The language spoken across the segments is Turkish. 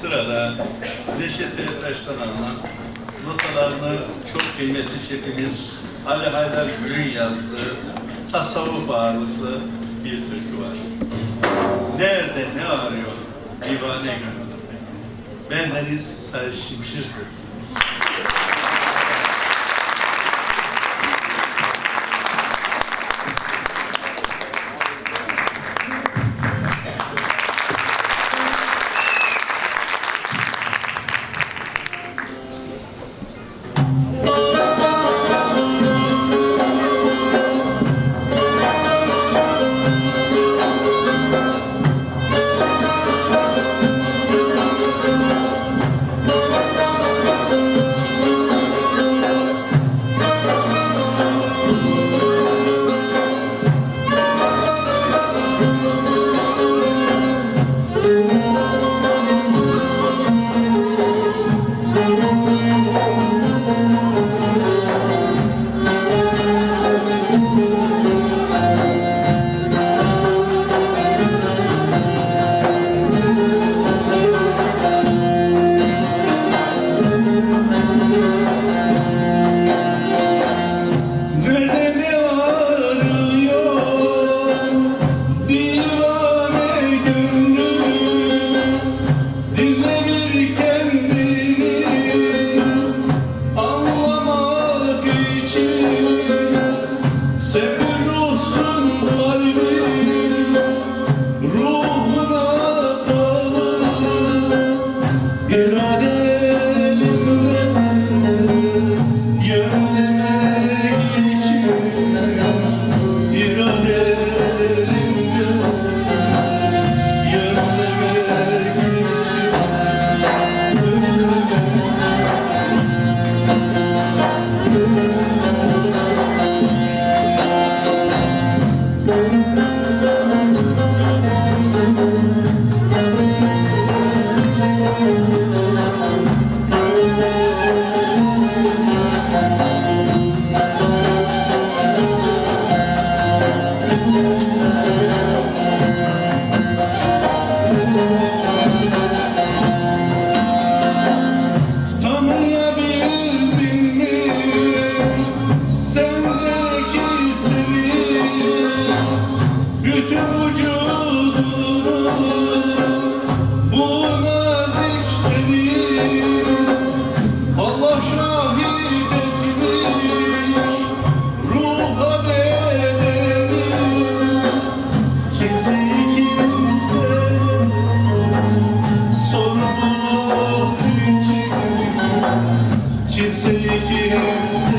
Sırada Reşet Ertaş'tan alınan notalarını çok kıymetli şefimiz Ali Haydar Gül'ün yazdığı tasavvuf ağırlıklı bir türkü var. Nerede ne arıyor divane gönül? Bendeniz Sayın Şimşir sesli. Kimseyi kimse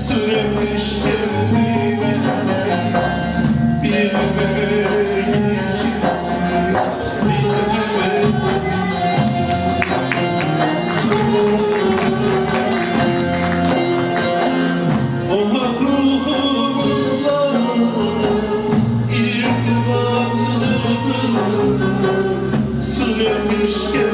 Sırmış kendimi Bilmeme O hak ruhumuzla irtibatlıdır Sır etmişken